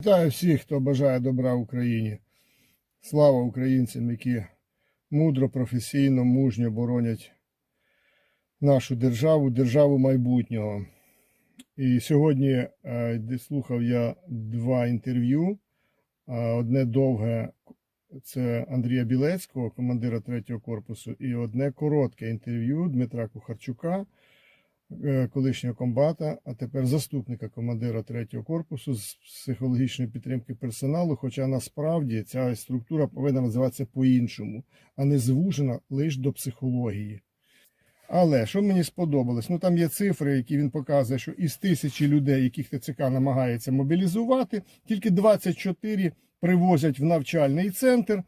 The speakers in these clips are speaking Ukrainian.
Вітаю всіх, хто бажає добра Україні. Слава українцям, які мудро, професійно, мужньо боронять нашу державу, державу майбутнього. І сьогодні е, слухав я два інтерв'ю. Е, Одне довге це Андрія Білецького, командира 3-го корпусу, і одне коротке інтерв'ю Дмитра Кухарчука, колишнього комбата, а тепер заступника командира 3-го корпусу з психологічної підтримки персоналу. Хоча насправді ця структура повинна називатися по-іншому, а не звужена лише до психології. Але що мені сподобалось? Ну там є цифри, які він показує, що із тисячі людей, яких ТЦК намагається мобілізувати, тільки 24 привозять в навчальний центр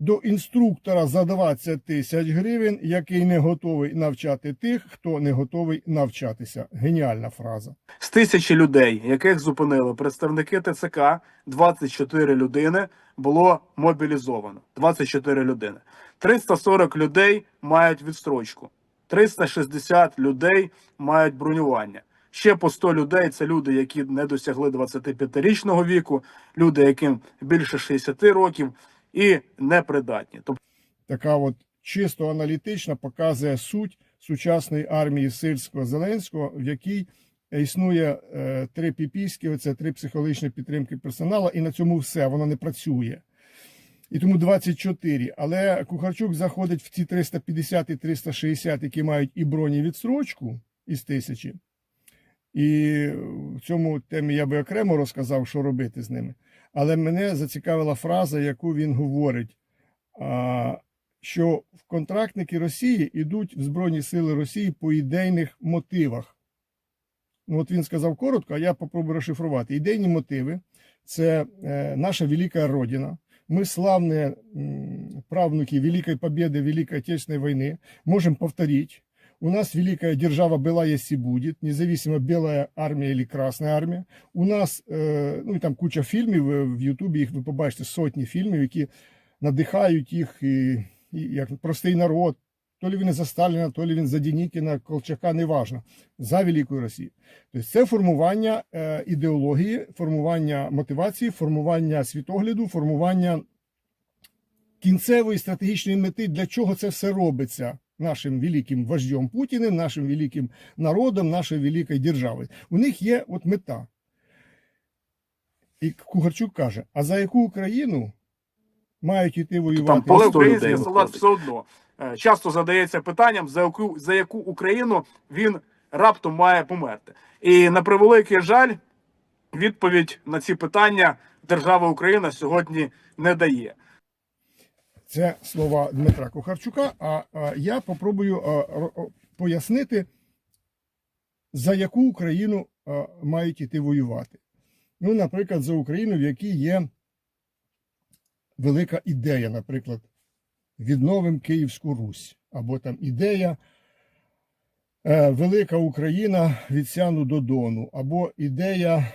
до інструктора за 20 тисяч гривень, який не готовий навчати тих, хто не готовий навчатися. Геніальна фраза. З тисячі людей, яких зупинили представники ТЦК, 24 людини було мобілізовано. 24 людини. 340 людей мають відстрочку. 360 людей мають бронювання. Ще по 100 людей це люди, які не досягли 25-річного віку, люди, яким більше 60 років, і непридатні. Тобто Така от чисто аналітична показує суть сучасної армії сирського Зеленського, в якій існує е, три піпіські, оце три психологічні підтримки персоналу, і на цьому все воно не працює. І тому 24. Але Кухарчук заходить в ці 350 і 360, які мають і броні відстрочку із тисячі. І в цьому темі я би окремо розказав, що робити з ними. Але мене зацікавила фраза, яку він говорить, а, що в контрактники Росії йдуть в Збройні Сили Росії по ідейних мотивах. Ну, от він сказав коротко, а я попробую розшифрувати. Ідейні мотиви це е, наша велика Родина. Мы славные м, правнуки Великой Победы, Великой Отечественной войны. Можем повторить. у нас великая держава была, есть и будет, независимо белая армия или красная армія. У нас, е, ну і там куча фільмів е, в Ютубі, їх ви побачите сотні фільмів, які надихають їх, і, і як простий народ. То ли він за Сталіна, то ли він за Денікіна, Колчака, неважно, за Велику Росію. Тобто це формування е, ідеології, формування мотивації, формування світогляду, формування кінцевої стратегічної мети, для чого це все робиться нашим великим вождем Путіним, нашим великим народом, нашою великою державою. У них є от мета. І Кугарчук каже: а за яку Україну мають іти воювати? там Але по 100 український солдат все одно е, часто задається питанням, за яку за яку Україну він раптом має померти. І на превеликий жаль, відповідь на ці питання держава Україна сьогодні не дає. Це слова Дмитра Кухарчука. А, я попробую пояснити, за яку Україну мають іти воювати. Ну, наприклад, за Україну, в якій є велика ідея, наприклад, відновимо Київську Русь, або там ідея е, Велика Україна від Сяну до Дону, або ідея.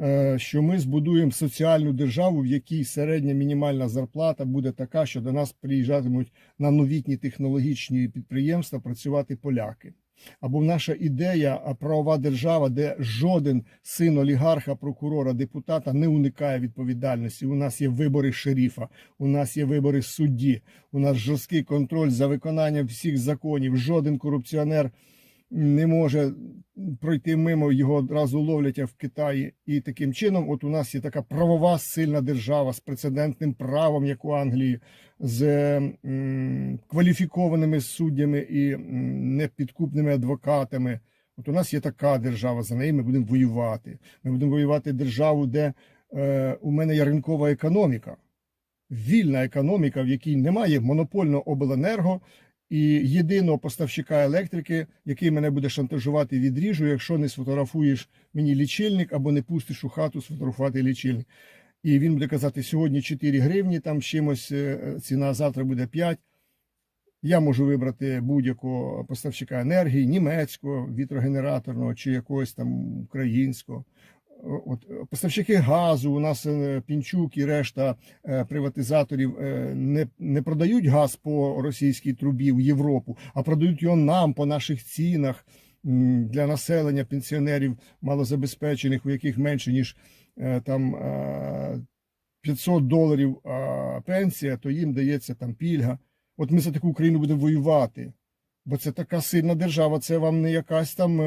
Е, що ми збудуємо соціальну державу, в якій середня мінімальна зарплата буде така, що до нас приїжджатимуть на новітні технологічні підприємства працювати поляки. Або наша ідея правова держава, де жоден син олігарха, прокурора, депутата не уникає відповідальності. У нас є вибори шерифа, у нас є вибори судді, у нас жорсткий контроль за виконанням всіх законів. Жоден корупціонер не може пройти мимо, його одразу ловлять в Китаї. І таким чином, от у нас є така правова сильна держава з прецедентним правом, як у Англії, з м, кваліфікованими суддями і м, непідкупними адвокатами. От у нас є така держава, за неї ми будемо воювати. Ми будемо воювати державу, де е, у мене є ринкова економіка, вільна економіка, в якій немає монопольного обленерго, і єдиного поставщика електрики, який мене буде шантажувати, відріжу, якщо не сфотографуєш мені лічильник або не пустиш у хату сфотографувати лічильник. І він буде казати, сьогодні 4 гривні, там чимось е, ціна, завтра буде 5. Я можу вибрати будь-якого поставщика енергії, німецького, вітрогенераторного чи якогось там українського. От поставщики газу, у нас е, Пінчук і решта е, приватизаторів е, не, не продають газ по російській трубі в Європу, а продають його нам по наших цінах. для населення пенсіонерів малозабезпечених, у яких менше ніж там е, 500 доларів пенсія, то їм дається там пільга. От ми за таку Україну будемо воювати. Бо це така сильна держава, це вам не якась там,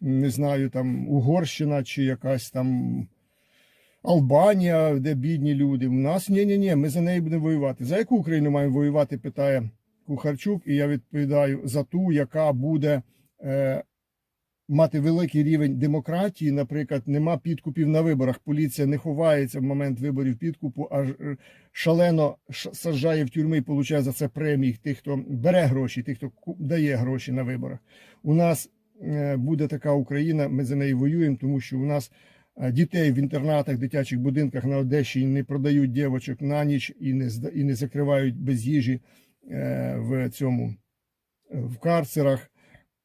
не знаю, там Угорщина чи якась там Албанія, де бідні люди. У нас ні, ні, ми за неї будемо воювати. За яку Україну маємо воювати? питає Кухарчук, і я відповідаю за ту, яка буде е, мати великий рівень демократії. Наприклад, нема підкупів на виборах. Поліція не ховається в момент виборів підкупу, а шалено саджає в тюрми і получає за це премії тих, хто бере гроші, тих, хто дає гроші на виборах. У нас буде така Україна, ми за неї воюємо, тому що у нас е, дітей в інтернатах, дитячих будинках на Одещині не продають дівочок на ніч і не і не закривають без їжі е, в цьому е, в карцерах.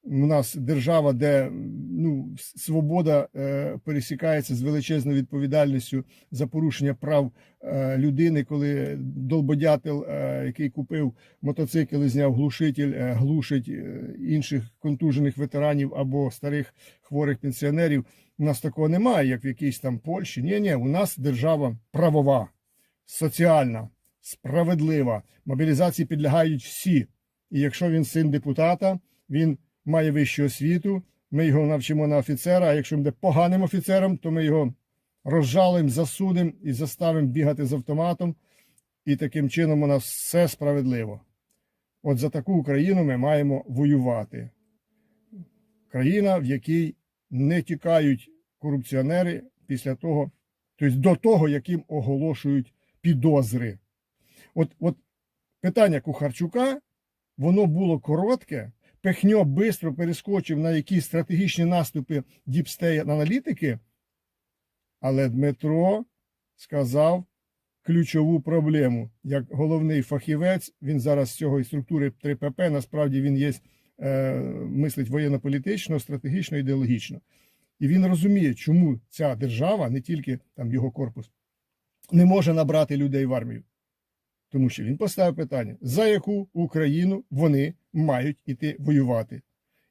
У нас держава, де ну, свобода е, пересікається з величезною відповідальністю за порушення прав е, людини, коли долбодятел, е, який купив мотоцикл і зняв глушитель, е, глушить е, інших контужених ветеранів або старих хворих пенсіонерів. У нас такого немає, як в якійсь там Польщі. Ні, ні, у нас держава правова, соціальна, справедлива. Мобілізації підлягають всі. І якщо він син депутата, він має вищу освіту, ми його навчимо на офіцера, а якщо він буде поганим офіцером, то ми його розжалимо, засудимо і заставимо бігати з автоматом. І таким чином у нас все справедливо. От за таку Україну ми маємо воювати. Країна, в якій не тікають корупціонери після того, тобто до того, яким оголошують підозри. От, от питання Кухарчука, воно було коротке, Пехньо бистро перескочив на якісь стратегічні наступи діпстей аналітики, але Дмитро сказав ключову проблему. Як головний фахівець, він зараз з цього і структури 3ПП, насправді він є, е, мислить воєнно-політично, стратегічно, ідеологічно. І він розуміє, чому ця держава, не тільки там його корпус, не може набрати людей в армію. Тому що він поставив питання, за яку Україну вони мають іти воювати.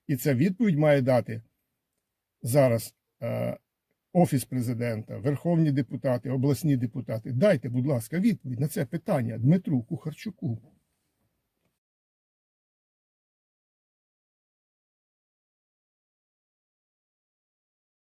І ця відповідь має дати зараз е, Офіс президента, верховні депутати, обласні депутати. Дайте, будь ласка, відповідь на це питання Дмитру Кухарчуку.